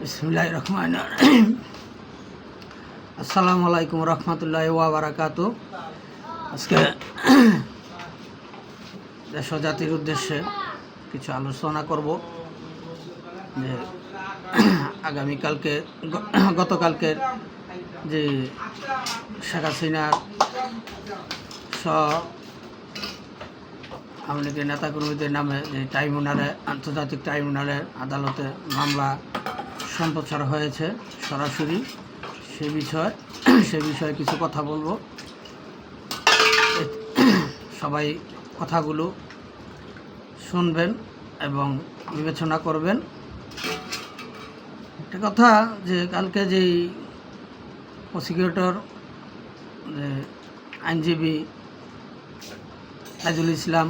বিসমুল্লাহ আসসালামু আলাইকুম রহমতুল্লাহ ওয়াবারাকাতু আজকে দেশ জাতির উদ্দেশ্যে কিছু আলোচনা করব যে আগামীকালকে গতকালকের যে শেখ হাসিনার আওয়ামী লীগের নেতাকর্মীদের নামে যে ট্রাইব্যুনালে, আন্তর্জাতিক ট্রাইব্যুনালের আদালতে মামলা সম্প্রচার হয়েছে সরাসরি, সে বিষয়ে সে বিষয়ে কিছু কথা বলব। সবাই কথাগুলো শুনবেন এবং বিবেচনা করবেন। একটা কথা যে কালকে যেই প্রসিকিউটর যে আইনজীবী তাজুল ইসলাম,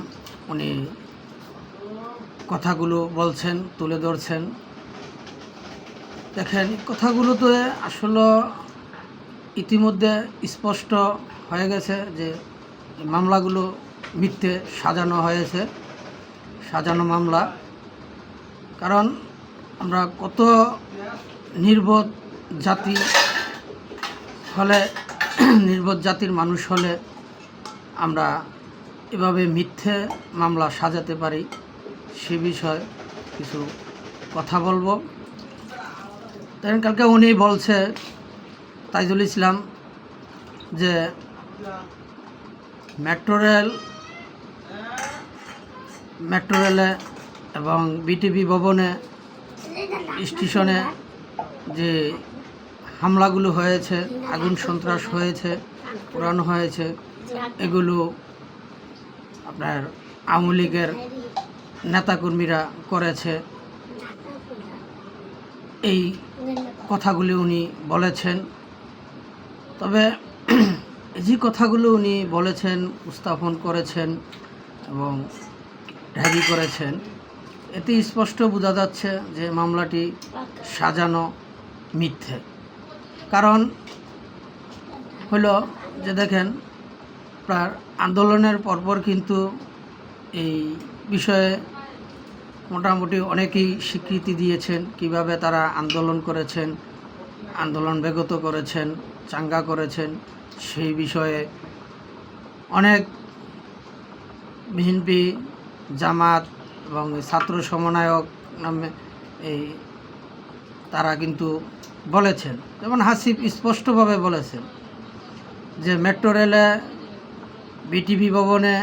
উনি কথাগুলো বলছেন, তুলে ধরছেন। দেখেন কথাগুলো তো আসলে ইতিমধ্যে স্পষ্ট হয়ে গেছে যে মামলাগুলো মিথ্যে সাজানো হয়েছে, সাজানো মামলা। কারণ আমরা কত নির্বোধ জাতি হলে, নির্বোধ জাতির মানুষ হলে আমরা এভাবে মিথ্যে মামলা সাজাতে পারি, সে বিষয়ে কিছু কথা বলব। দেখেন, কালকে উনি বলছে, তাইজুল ইসলাম, যে মেট্রো রেল মেট্রো রেলে এবং বিটিভি ভবনে, স্টেশনে যে হামলাগুলো হয়েছে, আগুন সন্ত্রাস হয়েছে পুরানো হয়েছে, এগুলো আপনার আওয়ামী লীগের নেতাকর্মীরা করেছে। এই কথাগুলি উনি বলেছেন। তবে যে কথাগুলো উনি বলেছেন, উপস্থাপন করেছেন এবং ডায়েরি করেছেন, এতে স্পষ্ট বোঝা যাচ্ছে যে মামলাটি সাজানো মিথ্যে। কারণ হলো যে দেখেন আপনার আন্দোলনের পরপর কিন্তু এই বিষয়ে মোটামুটি অনেকেই স্বীকৃতি দিয়েছেন কীভাবে তারা আন্দোলন করেছেন, আন্দোলন ব্যাগত করেছেন, চাঙ্গা করেছেন, সেই বিষয়ে অনেক বিএনপি, জামাত এবং ছাত্র সমন্বয়ক নামে এই তারা কিন্তু বলেছেন। যেমন হাসিফ স্পষ্টভাবে বলেছেন যে মেট্রো রেলে বিটিভি ভবনে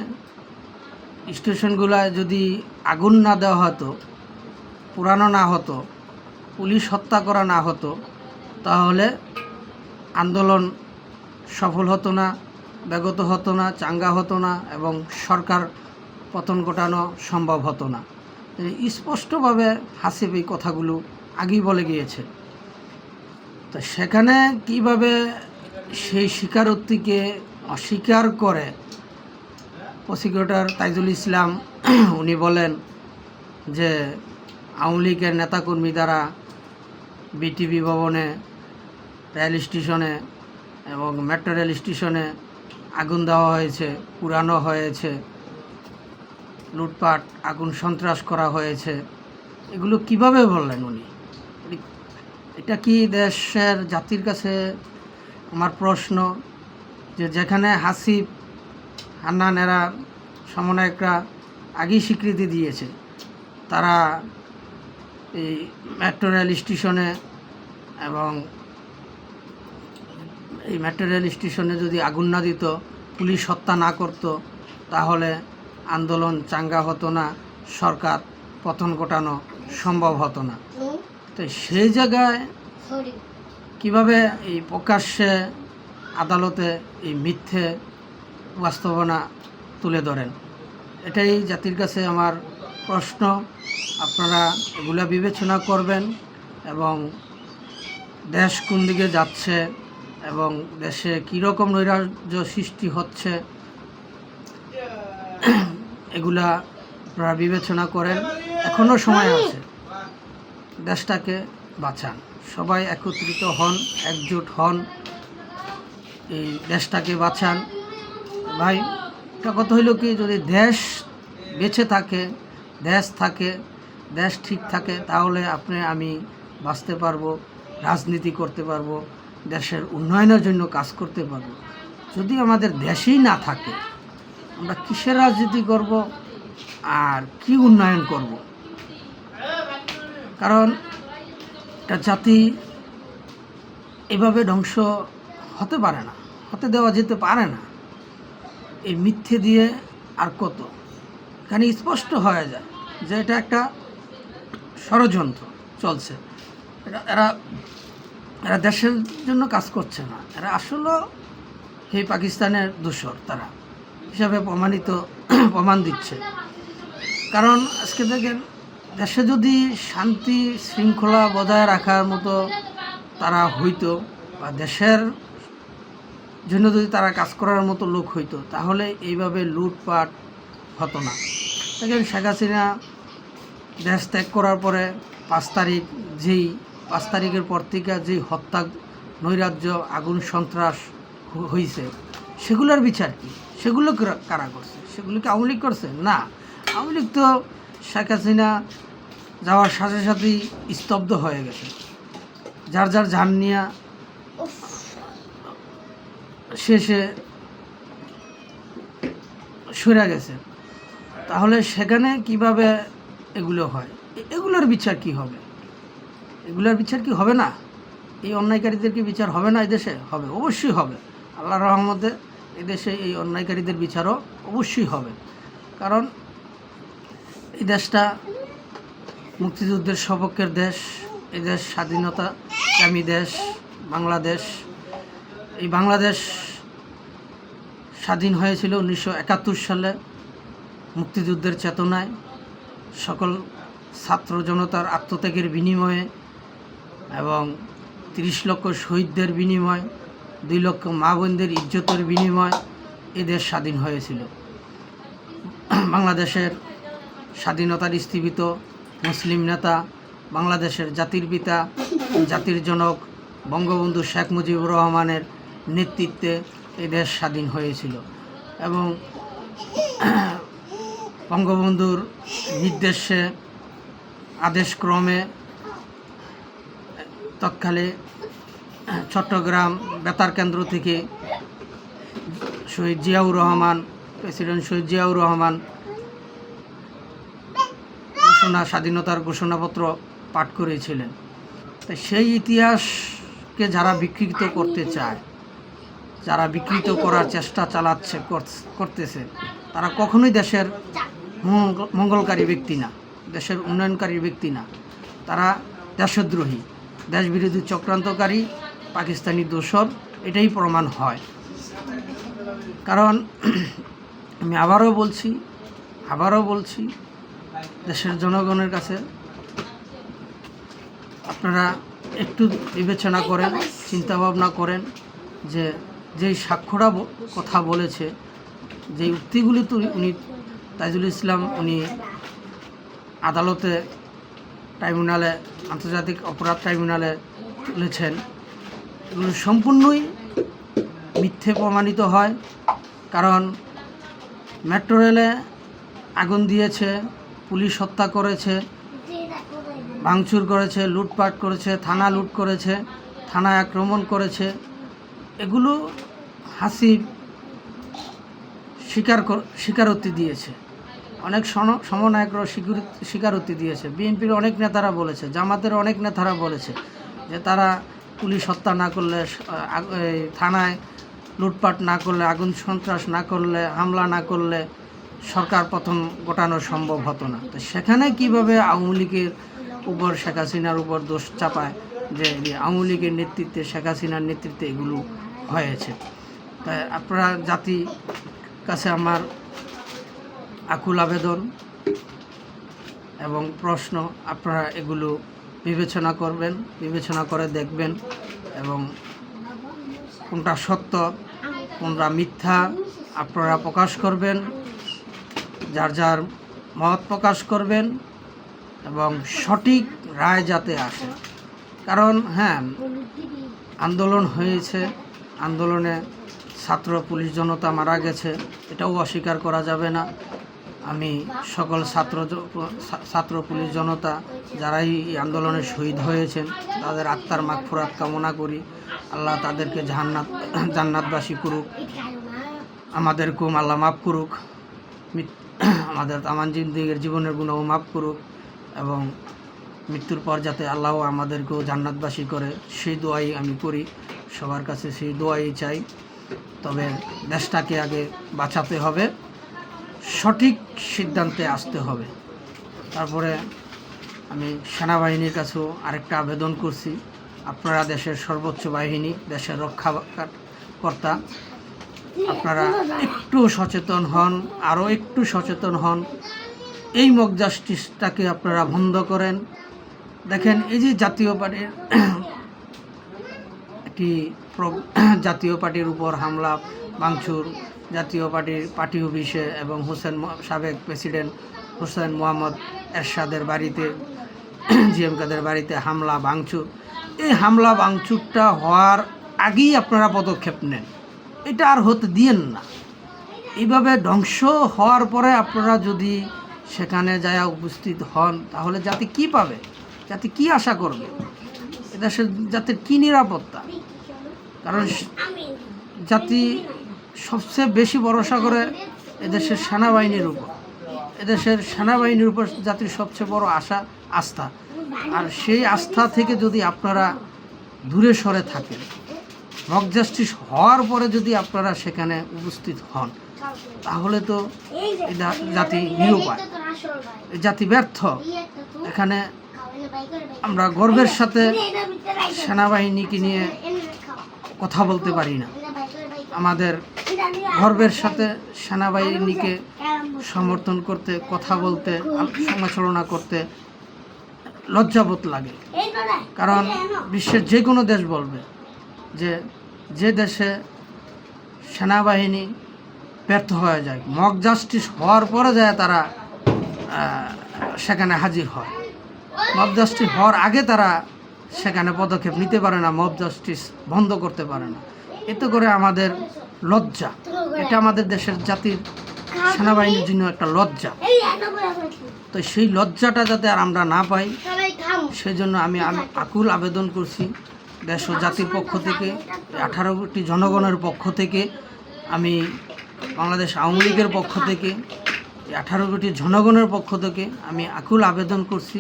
স্টেশনগুলায় যদি আগুন না দেওয়া হতো, পুরানো না হতো, পুলিশ হত্যা করা না হতো, তাহলে আন্দোলন সফল হতো না, ব্যাগত হতো না, চাঙ্গা হতো না এবং সরকার পতন ঘটানো সম্ভব হতো না। স্পষ্টভাবে হাসিব এই কথাগুলো আগেই বলে গিয়েছে। তো সেখানে কীভাবে সেই স্বীকারোক্তিকে অস্বীকার করে প্রসিকিউটর তাইজুল ইসলাম, উনি বলেন যে আওয়ামী লীগের নেতাকর্মী দ্বারা বিটিভি ভবনে, রেল স্টেশনে এবং মেট্রো রেল স্টেশনে আগুন দেওয়া হয়েছে পুরানো হয়েছে, লুটপাট, আগুন সন্ত্রাস করা হয়েছে। এগুলো কীভাবে বললেন উনি? এটা কি দেশের জাতির কাছে আমার প্রশ্ন যে যেখানে হাসিব হান্নান এরা সমন্বয়করা আগেই স্বীকৃতি দিয়েছে। তারা এই মেট্রো রেল স্টেশনে এবং এই মেট্রো রেল স্টেশনে যদি আগুন না দিত পুলিশ হত্যা না করতো তাহলে আন্দোলন চাঙ্গা হতো না সরকার পতন ঘটানো সম্ভব হতো না। তো সেই জায়গায় কীভাবে এই প্রকাশ্যে আদালতে এই মিথ্যে বাস্তবনা তুলে ধরেন। এটাই জাতির কাছে আমার প্রশ্ন। আপনারা এগুলা বিবেচনা করবেন এবং দেশ কোন দিকে যাচ্ছে এবং দেশে কীরকম নৈরাজ্য সৃষ্টি হচ্ছে, এগুলা আপনারা বিবেচনা করেন। এখনও সময় আছে। দেশটাকে বাঁচান। সবাই একত্রিত হন, একজোট হন। এই দেশটাকে বাঁচান। ভাই, একটা কথা হইল কি, যদি দেশ বেঁচে থাকে, দেশ থাকে, দেশ ঠিক থাকে, তাহলে আপনি, আমি বাঁচতে পারব, রাজনীতি করতে পারব, দেশের উন্নয়নের জন্য কাজ করতে পারব। যদি আমাদের দেশেই না থাকে, আমরা কিসের রাজনীতি করব আর কি উন্নয়ন করব? কারণ একটা জাতি এভাবে ধ্বংস হতে পারে না, হতে দেওয়া যেতে পারে না। এই মিথ্যে দিয়ে আর কত? এখানে স্পষ্ট হয়ে যায় যে এটা একটা ষড়যন্ত্র চলছে। এরা এরা দেশের জন্য কাজ করছে না। এরা আসলে এই পাকিস্তানের দূষর তারা। হিসাবে প্রমাণিত, প্রমাণ দিচ্ছে। কারণ আজকে দেখেন, দেশে যদি শান্তি শৃঙ্খলা বজায় রাখার মতো তারা হইতো বা দেশের জন্য যদি তারা কাজ করার মতো লোক হইতো, তাহলে এইভাবে লুটপাট হতো না। দেখেন শেখ হাসিনা দেশ ত্যাগ করার পরে পাঁচ তারিখ যেই, পাঁচ তারিখের পর থেকে যেই হত্যা, নৈরাজ্য, আগুন সন্ত্রাস হ- হইছে, সেগুলোর বিচার কি? সেগুলো কারা- কারা করছে? সেগুলো কি আওয়ামী লীগ করছে? না। আওয়ামী লীগ তো শেখ হাসিনা যাওয়ার সাথে সাথেই স্তব্ধ হয়ে গেছে। যার যার যান নিয়ে শেষে সরে গেছে। তাহলে সেখানে কীভাবে এগুলো হয়? এগুলোর বিচার কি হবে? এগুলোর বিচার কি হবে না? এই অন্যায়কারীদের কি বিচার হবে না এই দেশে? হবে, অবশ্যই হবে। আল্লাহ রহমতে এদেশে এই অন্যায়কারীদের বিচারও অবশ্যই হবে। কারণ এই দেশটা মুক্তিযুদ্ধের সপক্ষের দেশ, এই দেশ স্বাধীনতা স্বাধীনতাকামী দেশ, বাংলাদেশ। এই বাংলাদেশ স্বাধীন হয়েছিল উনিশশো একাত্তর সালে মুক্তিযুদ্ধের চেতনায়। সকল ছাত্র জনতার আত্মত্যাগের বিনিময়ে এবং তিরিশ লক্ষ শহীদদের বিনিময়, দুই লক্ষ মা বোনদের ইজ্জতের বিনিময় এ দেশ স্বাধীন হয়েছিল। বাংলাদেশের স্বাধীনতার স্থীবিত মুসলিম নেতা, বাংলাদেশের জাতির পিতা, জাতির জনক বঙ্গবন্ধু শেখ মুজিবুর রহমানের নেতৃত্বে এই দেশ স্বাধীন হয়েছিল। এবং বঙ্গবন্ধুর নির্দেশে আদেশক্রমে তৎকালে চট্টগ্রাম বেতার কেন্দ্র থেকে শহীদ জিয়াউর রহমান, প্রেসিডেন্ট শহীদ জিয়াউর রহমান ঘোষণা, স্বাধীনতার ঘোষণাপত্র পাঠ করেছিলেন। তাই সেই ইতিহাসকে যারা বিকৃত করতে চায় যারা বিকৃত করার চেষ্টা চালাচ্ছে করতেছে, তারা কখনোই দেশের মঙ্গলকারী ব্যক্তি না, দেশের উন্নয়নকারী ব্যক্তি না। তারা দেশদ্রোহী, দেশবিরোধী চক্রান্তকারী, পাকিস্তানি দোসর এটাই প্রমাণ হয়। কারণ আমি আবারও বলছি আবারও বলছি, দেশের জনগণের কাছে আপনারা একটু বিবেচনা করেন চিন্তা ভাবনা করেন যে যেই সাক্ষ্যরা ব- কথা বলেছে যে উক্তিগুলি তো উনি তাইজুল ইসলাম উনি আদালতে ট্রাইব্যুনালে, আন্তর্জাতিক অপরাধ ট্রাইব্যুনালে তুলেছেন। এগুলো সম্পূর্ণই মিথ্যে প্রমাণিত হয়, কারণ মেট্রো রেলে আগুন দিয়েছে, পুলিশ হত্যা করেছে, ভাঙচুর করেছে, লুটপাট করেছে, থানা লুট করেছে, থানায় আক্রমণ করেছে। এগুলো হাসিব স্বীকার কর- স্বীকারোক্তি দিয়েছে। অনেক সমনায়করা স্বীকারোক্তি দিয়েছে। বিএনপির অনেক নেতারা বলেছে, জামাতের অনেক নেতারা বলেছে যে তারা পুলিশ হত্যা না করলে থানায় লুটপাট না করলে, আগুন সন্ত্রাস না করলে, হামলা না করলে সরকার প্রথম গোটানো সম্ভব হতো না। তো সেখানে কীভাবে আওয়ামী লীগের উপর শেখ হাসিনার উপর দোষ চাপায় যে আওয়ামী লীগের নেতৃত্বে, শেখ হাসিনার নেতৃত্বে এগুলো হয়েছে তাই আপনারা জাতি কাছে আমার আকুল আবেদন এবং প্রশ্ন, আপনারা এগুলো বিবেচনা করবেন, বিবেচনা করে দেখবেন এবং কোনটা সত্য, কোনটা মিথ্যা আপনারা প্রকাশ করবেন, যার যার মত প্রকাশ করবেন এবং সঠিক রায় যাতে আসে। কারণ হ্যাঁ আন্দোলন হয়েছে আন্দোলনে ছাত্র পুলিশ জনতা মারা গেছে, এটাও অস্বীকার করা যাবে না। আমি সকল ছাত্র ছাত্র পুলিশ জনতা যারাই এই আন্দোলনে শহীদ হয়েছেন, তাদের আত্মার মাগফুরাত কামনা করি। আল্লাহ তাদেরকে জান্নাত, জান্নাতবাসী করুক, আমাদেরকেও আল্লাহ মাফ করুক আমাদের তামান জিন্দিগির জীবনের গুণও মাফ করুক এবং মৃত্যুর পর যাতে আল্লাহ আমাদেরকেও জান্নাতবাসী করে, সেই দোয়াই আমি করি। সবার কাছে সেই দোয়াই চাই। তবে দেশটাকে আগে বাঁচাতে হবে, সঠিক সিদ্ধান্তে আসতে হবে। তারপরে আমি সেনাবাহিনীর কাছেও আরেকটা আবেদন করছি। আপনারা দেশের সর্বোচ্চ বাহিনী, দেশের রক্ষা কর্তা আপনারা একটু সচেতন হন, আরও একটু সচেতন হন। এই মক জাস্টিসটাকে আপনারা বন্ধ করেন। দেখেন, এই যে জাতীয় পার্টির একটি জাতীয় পার্টির উপর হামলা, ভাঙচুর, জাতীয় পার্টির পার্টি অফিসে এবং হোসেন সাবেক প্রেসিডেন্ট হোসেন মোহাম্মদ এরশাদের বাড়িতে, জিএম কাদের বাড়িতে হামলা, ভাঙচুর। এই হামলা, ভাঙচুরটা হওয়ার আগেই আপনারা পদক্ষেপ নেন। এটা আর হতে দিয়েন না। এইভাবে ধ্বংস হওয়ার পরে আপনারা যদি সেখানে যায় উপস্থিত হন, তাহলে জাতি কি পাবে? জাতি কি আশা করবে? এদেশের জাতির কি নিরাপত্তা? কারণ জাতি সবচেয়ে বেশি ভরসা করে এদেশের সেনাবাহিনীর উপর। এদেশের সেনাবাহিনীর উপর জাতির সবচেয়ে বড় আশা, আস্থা। আর সেই আস্থা থেকে যদি আপনারা দূরে সরে থাকেন মক জাস্টিস হওয়ার পরে যদি আপনারা সেখানে উপস্থিত হন, তাহলে তো জাতি নিরুপায়। জাতি ব্যর্থ। এখানে আমরা গর্বের সাথে সেনাবাহিনীকে নিয়ে কথা বলতে পারি না। আমাদের গর্বের সাথে সেনাবাহিনীকে সমর্থন করতে, কথা বলতে, সমালোচনা করতে লজ্জাবোধ লাগে। কারণ বিশ্বের যে কোনো দেশ বলবে যে যে দেশে সেনাবাহিনী ব্যর্থ হয়ে যায়, মক জাস্টিস হওয়ার পরে যায় তারা সেখানে হাজির হয়। মব জাস্টিস হওয়ার আগে তারা সেখানে পদক্ষেপ নিতে পারে না মব জাস্টিস বন্ধ করতে পারে না। এতে করে আমাদের লজ্জা। এটা আমাদের দেশের জাতির সেনাবাহিনীর জন্য একটা লজ্জা। তো সেই লজ্জাটা যাতে আর আমরা না পাই সেই জন্য আমি আকুল আবেদন করছি দেশ ও জাতির পক্ষ থেকে আঠারো কোটি জনগণের পক্ষ থেকে, আমি বাংলাদেশ আওয়ামী লীগের পক্ষ থেকে আঠারো কোটি জনগণের পক্ষ থেকে আমি আকুল আবেদন করছি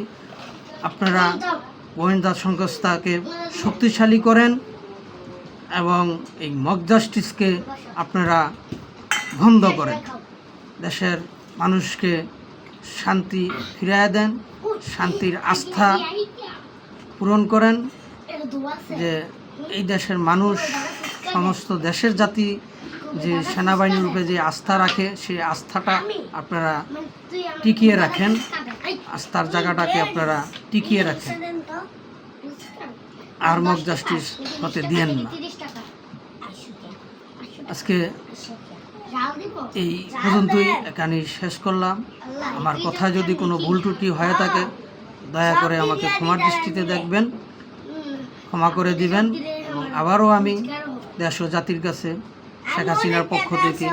আপনারা গোয়েন্দা সংস্থাকে শক্তিশালী করেন এবং এই মক জাস্টিসকে আপনারা বন্ধ করেন। দেশের মানুষকে শান্তি ফিরিয়ে দেন, শান্তির আস্থা পূরণ করেন যে এই দেশের মানুষ, সমস্ত দেশের জাতি যে সেনাবাহিনীর উপরে যে আস্থা রাখে, সেই আস্থাটা আপনারা টিকিয়ে রাখেন। আস্থার জায়গাটাকে আপনারা টিকিয়ে রাখেন। আর মক জাস্টিস হতে দিয়েন না। আজকে এই পর্যন্তই এখানে শেষ করলাম। আমার কথা যদি কোনো ভুল ত্রুটি হয়ে থাকে, দয়া করে আমাকে ক্ষমার দৃষ্টিতে দেখবেন, ক্ষমা করে দিবেন এবং আবারও আমি দেশ ও জাতির কাছে শেখ হাসিনার পক্ষ থেকে,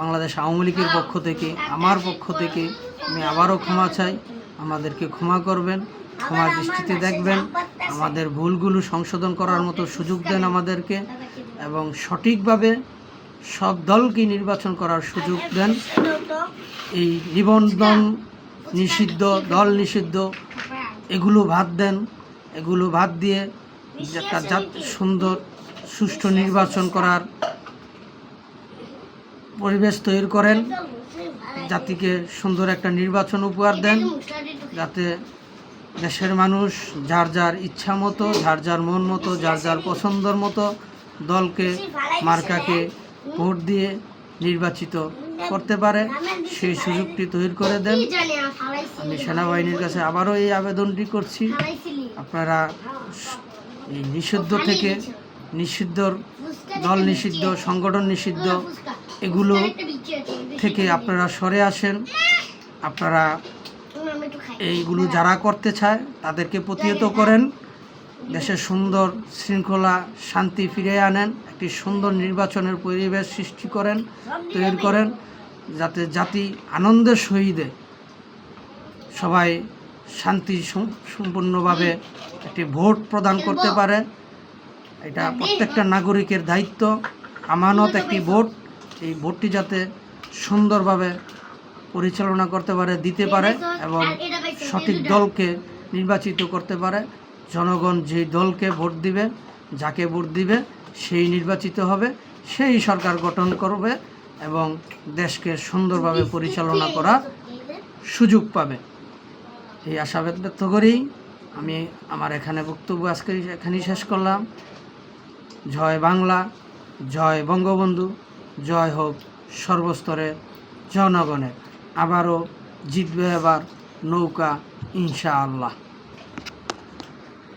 বাংলাদেশ আওয়ামী লীগের পক্ষ থেকে, আমার পক্ষ থেকে আমি আবারও ক্ষমা চাই। আমাদেরকে ক্ষমা করবেন ক্ষমা দৃষ্টিতে দেখবেন। আমাদের ভুলগুলো সংশোধন করার মতো সুযোগ দেন আমাদেরকে এবং সঠিকভাবে সব দলকে নির্বাচন করার সুযোগ দেন। এই নিবন্ধন নিষিদ্ধ, দল নিষিদ্ধ, এগুলো ভাত দেন। এগুলো ভাত দিয়ে সুন্দর, সুষ্ঠু নির্বাচন করার পরিবেশ তৈরি করেন। জাতিকে সুন্দর একটা নির্বাচন উপহার দেন, যাতে দেশের মানুষ যার যার ইচ্ছা মতো, যার যার মন মতো, যার যার পছন্দর মতো দলকে, মার্কাকে ভোট দিয়ে নির্বাচিত করতে পারে। সেই সুযোগটি তৈরি করে দেন। আমি সেনাবাহিনীর কাছে আবারও এই আবেদনটি করছি। আপনারা এই নিষিদ্ধ থেকে নিষিদ্ধর দল নিষিদ্ধ, সংগঠন নিষিদ্ধ এগুলো থেকে আপনারা সরে আসেন। আপনারা এইগুলো যারা করতে চায় তাদেরকে প্রতিহত করেন। দেশের সুন্দর শৃঙ্খলা শান্তি ফিরিয়ে আনেন। একটি সুন্দর নির্বাচনের পরিবেশ সৃষ্টি করেন তৈরি করেন যাতে জাতি আনন্দের সহিতে সবাই শান্তি সম- সম্পূর্ণভাবে একটি ভোট প্রদান করতে পারে। এটা প্রত্যেকটা নাগরিকের দায়িত্ব। আমানত একটি ভোট। এই ভোটটি যাতে সুন্দরভাবে পরিচালনা করতে পারে দিতে পারে এবং সঠিক দলকে নির্বাচিত করতে পারে। জনগণ যেই দলকে ভোট দিবে যাকে ভোট দিবে সেই নির্বাচিত হবে সেই সরকার গঠন করবে এবং দেশকে সুন্দরভাবে পরিচালনা করা সুযোগ পাবে। এই আশা ব্যক্ত করেই আমি আমার এখানে বক্তব্য আজকে এখানেই শেষ করলাম। জয় বাংলা জয় বঙ্গবন্ধু। জয় হোক সর্বস্তরে জনগণের আবারও জিতবে এবার নৌকা ইনশাআল্লাহ।